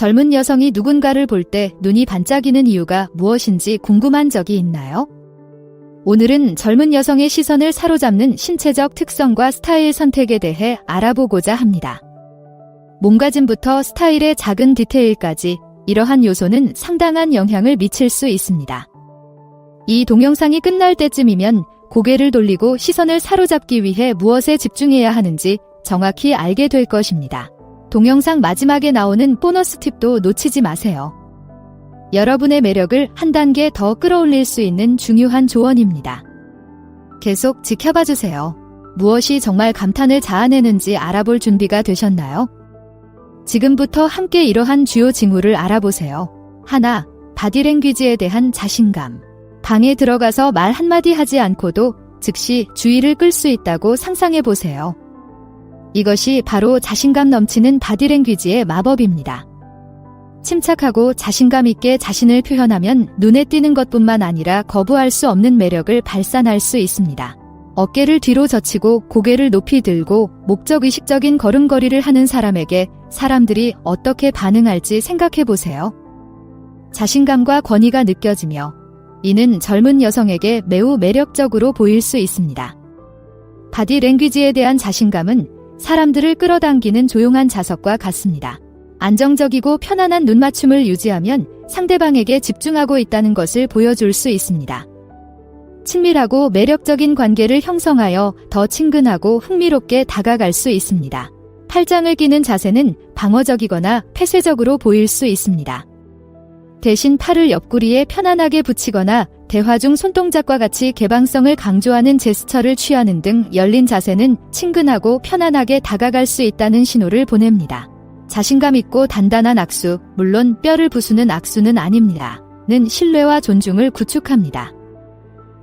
젊은 여성이 누군가를 볼 때 눈이 반짝이는 이유가 무엇인지 궁금한 적이 있나요? 오늘은 젊은 여성의 시선을 사로잡는 신체적 특성과 스타일 선택에 대해 알아보고자 합니다. 몸가짐부터 스타일의 작은 디테일까지 이러한 요소는 상당한 영향을 미칠 수 있습니다. 이 동영상이 끝날 때쯤이면 고개를 돌리고 시선을 사로잡기 위해 무엇에 집중해야 하는지 정확히 알게 될 것입니다. 동영상 마지막에 나오는 보너스 팁도 놓치지 마세요. 여러분의 매력을 한 단계 더 끌어올릴 수 있는 중요한 조언입니다. 계속 지켜봐 주세요. 무엇이 정말 감탄을 자아내는지 알아볼 준비가 되셨나요? 지금부터 함께 이러한 주요 징후를 알아보세요. 하나, 바디랭귀지에 대한 자신감. 방에 들어가서 말 한마디 하지 않고도 즉시 주의를 끌 수 있다고 상상해 보세요. 이것이 바로 자신감 넘치는 바디랭귀지의 마법입니다. 침착하고 자신감 있게 자신을 표현하면 눈에 띄는 것뿐만 아니라 거부할 수 없는 매력을 발산할 수 있습니다. 어깨를 뒤로 젖히고 고개를 높이 들고 목적의식적인 걸음걸이를 하는 사람에게 사람들이 어떻게 반응할지 생각해 보세요. 자신감과 권위가 느껴지며 이는 젊은 여성에게 매우 매력적으로 보일 수 있습니다. 바디 랭귀지에 대한 자신감은 사람들을 끌어당기는 조용한 자석과 같습니다. 안정적이고 편안한 눈맞춤을 유지하면 상대방에게 집중하고 있다는 것을 보여줄 수 있습니다. 친밀하고 매력적인 관계를 형성하여 더 친근하고 흥미롭게 다가갈 수 있습니다. 팔짱을 끼는 자세는 방어적이거나 폐쇄적으로 보일 수 있습니다. 대신 팔을 옆구리에 편안하게 붙이거나 대화 중 손동작과 같이 개방성을 강조하는 제스처를 취하는 등 열린 자세는 친근하고 편안하게 다가갈 수 있다는 신호를 보냅니다. 자신감 있고 단단한 악수, 물론 뼈를 부수는 악수는 아닙니다. 는 신뢰와 존중을 구축합니다.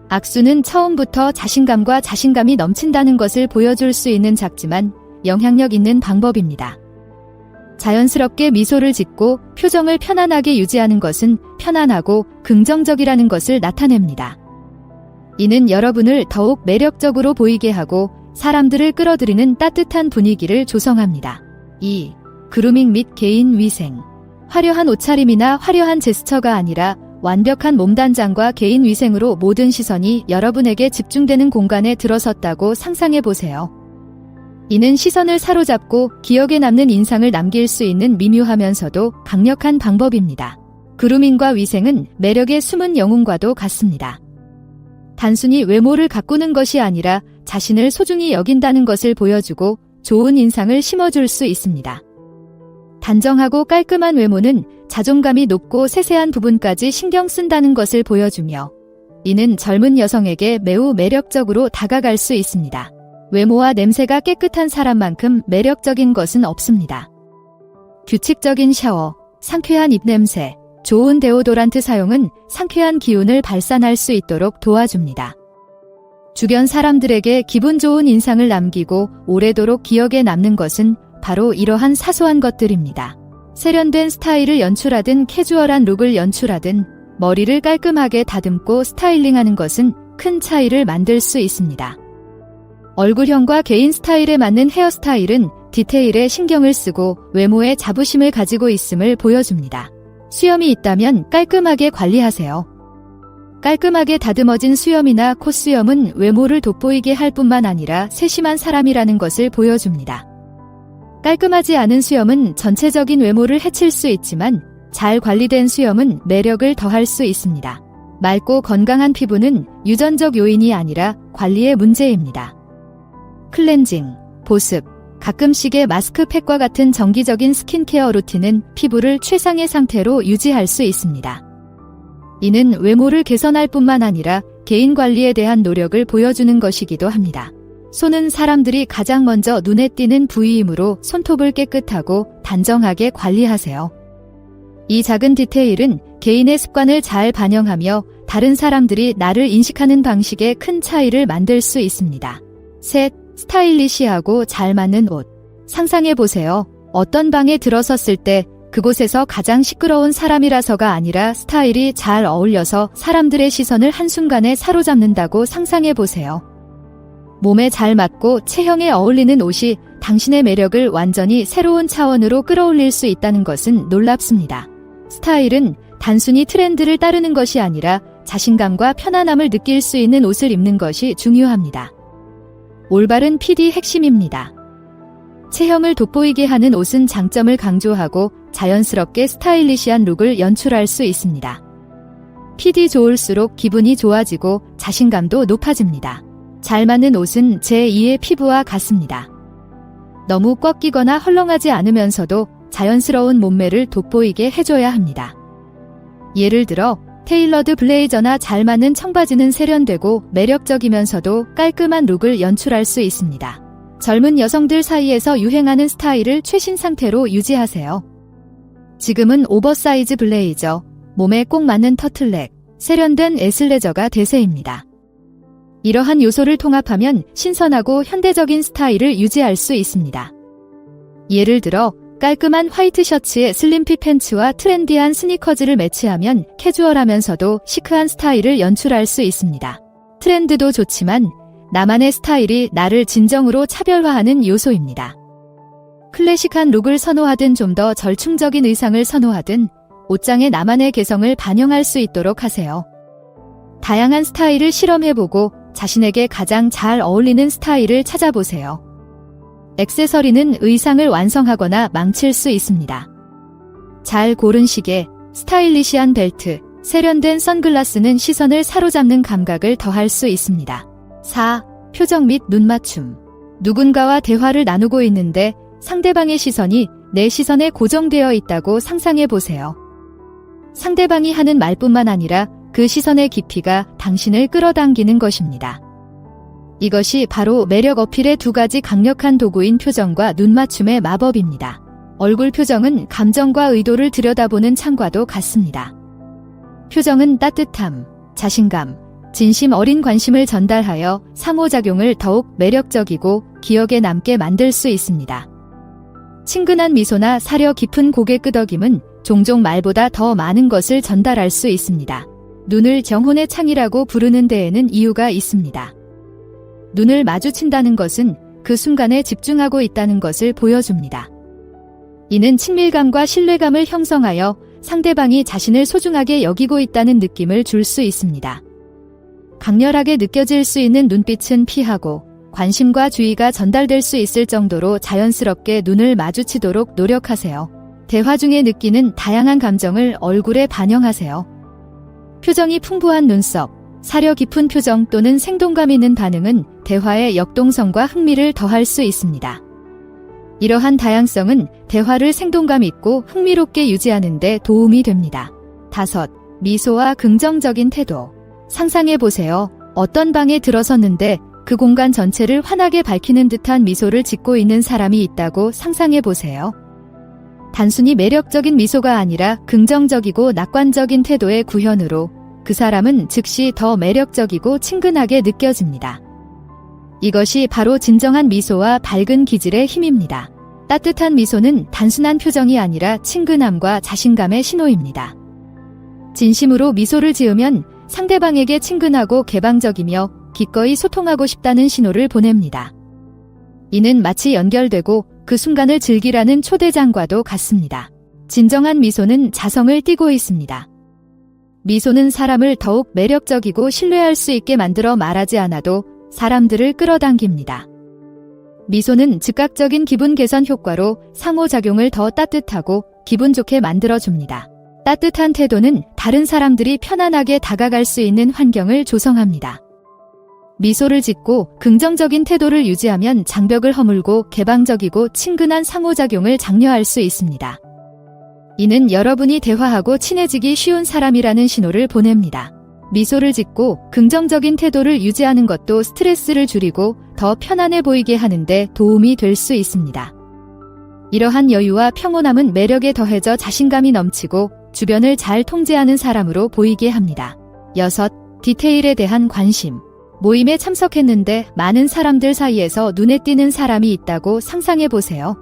악수는 처음부터 자신감과 자신감이 넘친다는 것을 보여줄 수 있는 작지만 영향력 있는 방법입니다. 자연스럽게 미소를 짓고 표정을 편안하게 유지하는 것은 편안하고 긍정적이라는 것을 나타냅니다. 이는 여러분을 더욱 매력적으로 보이게 하고 사람들을 끌어들이는 따뜻한 분위기를 조성합니다. 2. 그루밍 및 개인 위생. 화려한 옷차림이나 화려한 제스처가 아니라 완벽한 몸단장과 개인 위생으로 모든 시선이 여러분에게 집중되는 공간에 들어섰다고 상상해 보세요. 이는 시선을 사로잡고 기억에 남는 인상을 남길 수 있는 미묘하면서도 강력한 방법입니다. 그루밍과 위생은 매력의 숨은 영웅과도 같습니다. 단순히 외모를 가꾸는 것이 아니라 자신을 소중히 여긴다는 것을 보여주고 좋은 인상을 심어줄 수 있습니다. 단정하고 깔끔한 외모는 자존감이 높고 세세한 부분까지 신경 쓴다는 것을 보여주며 이는 젊은 여성에게 매우 매력적으로 다가갈 수 있습니다. 외모와 냄새가 깨끗한 사람만큼 매력적인 것은 없습니다. 규칙적인 샤워, 상쾌한 입냄새, 좋은 데오도란트 사용은 상쾌한 기운을 발산할 수 있도록 도와줍니다. 주변 사람들에게 기분 좋은 인상을 남기고 오래도록 기억에 남는 것은 바로 이러한 사소한 것들입니다. 세련된 스타일을 연출하든 캐주얼한 룩을 연출하든 머리를 깔끔하게 다듬고 스타일링하는 것은 큰 차이를 만들 수 있습니다. 얼굴형과 개인 스타일에 맞는 헤어스타일은 디테일에 신경을 쓰고 외모에 자부심을 가지고 있음을 보여줍니다. 수염이 있다면 깔끔하게 관리하세요. 깔끔하게 다듬어진 수염이나 콧수염은 외모를 돋보이게 할 뿐만 아니라 세심한 사람이라는 것을 보여줍니다. 깔끔하지 않은 수염은 전체적인 외모를 해칠 수 있지만 잘 관리된 수염은 매력을 더할 수 있습니다. 맑고 건강한 피부는 유전적 요인이 아니라 관리의 문제입니다. 클렌징, 보습, 가끔씩의 마스크팩과 같은 정기적인 스킨케어 루틴은 피부를 최상의 상태로 유지할 수 있습니다. 이는 외모를 개선할 뿐만 아니라 개인 관리에 대한 노력을 보여주는 것이기도 합니다. 손은 사람들이 가장 먼저 눈에 띄는 부위이므로 손톱을 깨끗하고 단정하게 관리하세요. 이 작은 디테일은 개인의 습관을 잘 반영하며 다른 사람들이 나를 인식하는 방식에 큰 차이를 만들 수 있습니다. 셋, 스타일리시하고 잘 맞는 옷. 상상해 보세요. 어떤 방에 들어섰을 때 그곳에서 가장 시끄러운 사람이라서가 아니라 스타일이 잘 어울려서 사람들의 시선을 한순간에 사로잡는다고 상상해 보세요. 몸에 잘 맞고 체형에 어울리는 옷이 당신의 매력을 완전히 새로운 차원으로 끌어올릴 수 있다는 것은 놀랍습니다. 스타일은 단순히 트렌드를 따르는 것이 아니라 자신감과 편안함을 느낄 수 있는 옷을 입는 것이 중요합니다. 올바른 PD 핵심입니다. 체형을 돋보이게 하는 옷은 장점을 강조하고 자연스럽게 스타일리시한 룩을 연출할 수 있습니다. PD 좋을수록 기분이 좋아지고 자신감도 높아집니다. 잘 맞는 옷은 제2의 피부와 같습니다. 너무 꺾이거나 헐렁하지 않으면서도 자연스러운 몸매를 돋보이게 해줘야 합니다. 예를 들어 테일러드 블레이저나 잘 맞는 청바지는 세련되고 매력적이면서도 깔끔한 룩을 연출할 수 있습니다. 젊은 여성들 사이에서 유행하는 스타일을 최신 상태로 유지하세요. 지금은 오버사이즈 블레이저, 몸에 꼭 맞는 터틀넥, 세련된 에슬레저가 대세입니다. 이러한 요소를 통합하면 신선하고 현대적인 스타일을 유지할 수 있습니다. 예를 들어 깔끔한 화이트 셔츠에 슬림핏 팬츠와 트렌디한 스니커즈를 매치하면 캐주얼하면서도 시크한 스타일을 연출할 수 있습니다. 트렌드도 좋지만 나만의 스타일이 나를 진정으로 차별화하는 요소입니다. 클래식한 룩을 선호하든 좀 더 절충적인 의상을 선호하든 옷장에 나만의 개성을 반영할 수 있도록 하세요. 다양한 스타일을 실험해보고 자신에게 가장 잘 어울리는 스타일을 찾아보세요. 액세서리는 의상을 완성하거나 망칠 수 있습니다. 잘 고른 시계, 스타일리시한 벨트, 세련된 선글라스는 시선을 사로잡는 감각을 더할 수 있습니다. 4. 표정 및 눈맞춤. 누군가와 대화를 나누고 있는데 상대방의 시선이 내 시선에 고정되어 있다고 상상해 보세요. 상대방이 하는 말뿐만 아니라 그 시선의 깊이가 당신을 끌어당기는 것입니다. 이것이 바로 매력 어필의 두 가지 강력한 도구인 표정과 눈맞춤의 마법입니다. 얼굴 표정은 감정과 의도를 들여다보는 창과도 같습니다. 표정은 따뜻함, 자신감, 진심 어린 관심을 전달하여 상호작용을 더욱 매력적이고 기억에 남게 만들 수 있습니다. 친근한 미소나 사려 깊은 고개 끄덕임은 종종 말보다 더 많은 것을 전달할 수 있습니다. 눈을 정혼의 창이라고 부르는 데에는 이유가 있습니다. 눈을 마주친다는 것은 그 순간에 집중하고 있다는 것을 보여줍니다. 이는 친밀감과 신뢰감을 형성하여 상대방이 자신을 소중하게 여기고 있다는 느낌을 줄 수 있습니다. 강렬하게 느껴질 수 있는 눈빛은 피하고 관심과 주의가 전달될 수 있을 정도로 자연스럽게 눈을 마주치도록 노력하세요. 대화 중에 느끼는 다양한 감정을 얼굴에 반영하세요. 표정이 풍부한 눈썹, 사려 깊은 표정 또는 생동감 있는 반응은 대화의 역동성과 흥미를 더할 수 있습니다. 이러한 다양성은 대화를 생동감 있고 흥미롭게 유지하는 데 도움이 됩니다. 다섯, 미소와 긍정적인 태도. 상상해 보세요. 어떤 방에 들어섰는데 그 공간 전체를 환하게 밝히는 듯한 미소를 짓고 있는 사람이 있다고 상상해 보세요. 단순히 매력적인 미소가 아니라 긍정적이고 낙관적인 태도의 구현으로 그 사람은 즉시 더 매력적이고 친근하게 느껴집니다. 이것이 바로 진정한 미소와 밝은 기질의 힘입니다. 따뜻한 미소는 단순한 표정이 아니라 친근함과 자신감의 신호입니다. 진심으로 미소를 지으면 상대방에게 친근하고 개방적이며 기꺼이 소통하고 싶다는 신호를 보냅니다. 이는 마치 연결되고 그 순간을 즐기라는 초대장과도 같습니다. 진정한 미소는 자성을 띠고 있습니다. 미소는 사람을 더욱 매력적이고 신뢰할 수 있게 만들어 말하지 않아도 사람들을 끌어당깁니다. 미소는 즉각적인 기분 개선 효과로 상호작용을 더 따뜻하고 기분 좋게 만들어줍니다. 따뜻한 태도는 다른 사람들이 편안하게 다가갈 수 있는 환경을 조성합니다. 미소를 짓고 긍정적인 태도를 유지하면 장벽을 허물고 개방적이고 친근한 상호작용을 장려할 수 있습니다. 이는 여러분이 대화하고 친해지기 쉬운 사람이라는 신호를 보냅니다. 미소를 짓고 긍정적인 태도를 유지하는 것도 스트레스를 줄이고 더 편안해 보이게 하는데 도움이 될 수 있습니다. 이러한 여유와 평온함은 매력에 더해져 자신감이 넘치고 주변을 잘 통제하는 사람으로 보이게 합니다. 여섯, 디테일에 대한 관심. 모임에 참석했는데 많은 사람들 사이에서 눈에 띄는 사람이 있다고 상상해 보세요.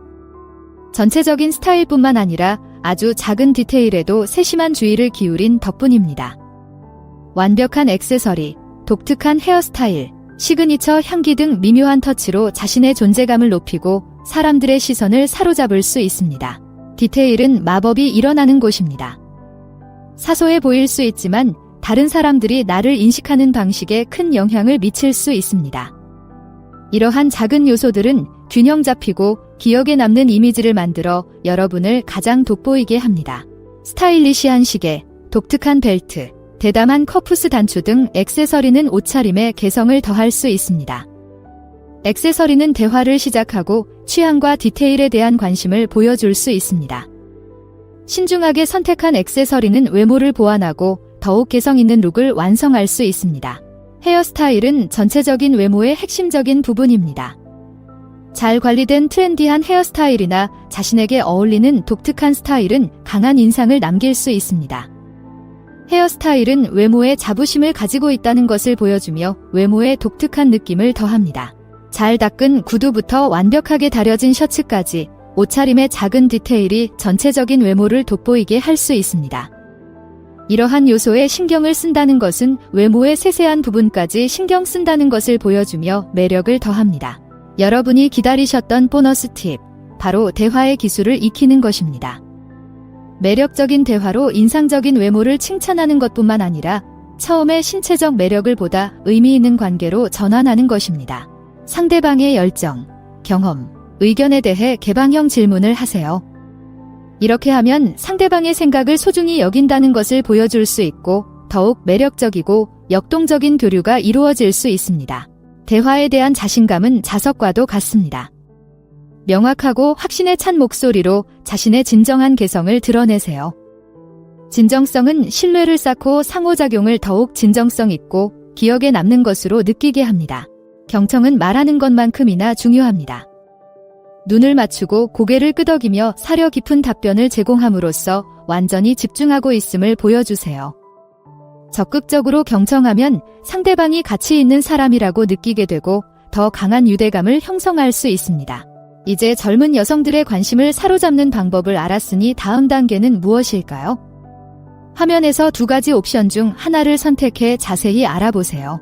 전체적인 스타일뿐만 아니라 아주 작은 디테일에도 세심한 주의를 기울인 덕분입니다. 완벽한 액세서리, 독특한 헤어스타일, 시그니처 향기 등 미묘한 터치로 자신의 존재감을 높이고 사람들의 시선을 사로잡을 수 있습니다. 디테일은 마법이 일어나는 곳입니다. 사소해 보일 수 있지만 다른 사람들이 나를 인식하는 방식에 큰 영향을 미칠 수 있습니다. 이러한 작은 요소들은 균형 잡히고 기억에 남는 이미지를 만들어 여러분을 가장 돋보이게 합니다. 스타일리시한 시계, 독특한 벨트, 대담한 커프스 단추 등 액세서리는 옷차림에 개성을 더할 수 있습니다. 액세서리는 대화를 시작하고 취향과 디테일에 대한 관심을 보여줄 수 있습니다. 신중하게 선택한 액세서리는 외모를 보완하고 더욱 개성 있는 룩을 완성할 수 있습니다. 헤어스타일은 전체적인 외모의 핵심적인 부분입니다. 잘 관리된 트렌디한 헤어스타일이나 자신에게 어울리는 독특한 스타일은 강한 인상을 남길 수 있습니다. 헤어스타일은 외모에 자부심을 가지고 있다는 것을 보여주며 외모에 독특한 느낌을 더합니다. 잘 닦은 구두부터 완벽하게 다려진 셔츠까지 옷차림의 작은 디테일이 전체적인 외모를 돋보이게 할 수 있습니다. 이러한 요소에 신경을 쓴다는 것은 외모의 세세한 부분까지 신경 쓴다는 것을 보여주며 매력을 더합니다. 여러분이 기다리셨던 보너스 팁, 바로 대화의 기술을 익히는 것입니다. 매력적인 대화로 인상적인 외모를 칭찬하는 것뿐만 아니라 처음에 신체적 매력을 보다 의미 있는 관계로 전환하는 것입니다. 상대방의 열정, 경험, 의견에 대해 개방형 질문을 하세요. 이렇게 하면 상대방의 생각을 소중히 여긴다는 것을 보여줄 수 있고 더욱 매력적이고 역동적인 교류가 이루어질 수 있습니다. 대화에 대한 자신감은 자석과도 같습니다. 명확하고 확신에 찬 목소리로 자신의 진정한 개성을 드러내세요. 진정성은 신뢰를 쌓고 상호작용을 더욱 진정성 있고 기억에 남는 것으로 느끼게 합니다. 경청은 말하는 것만큼이나 중요합니다. 눈을 맞추고 고개를 끄덕이며 사려 깊은 답변을 제공함으로써 완전히 집중하고 있음을 보여주세요. 적극적으로 경청하면 상대방이 가치 있는 사람이라고 느끼게 되고 더 강한 유대감을 형성할 수 있습니다. 이제 젊은 여성들의 관심을 사로잡는 방법을 알았으니 다음 단계는 무엇일까요? 화면에서 두 가지 옵션 중 하나를 선택해 자세히 알아보세요.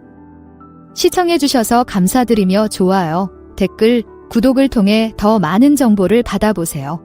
시청해주셔서 감사드리며 좋아요, 댓글, 구독을 통해 더 많은 정보를 받아보세요.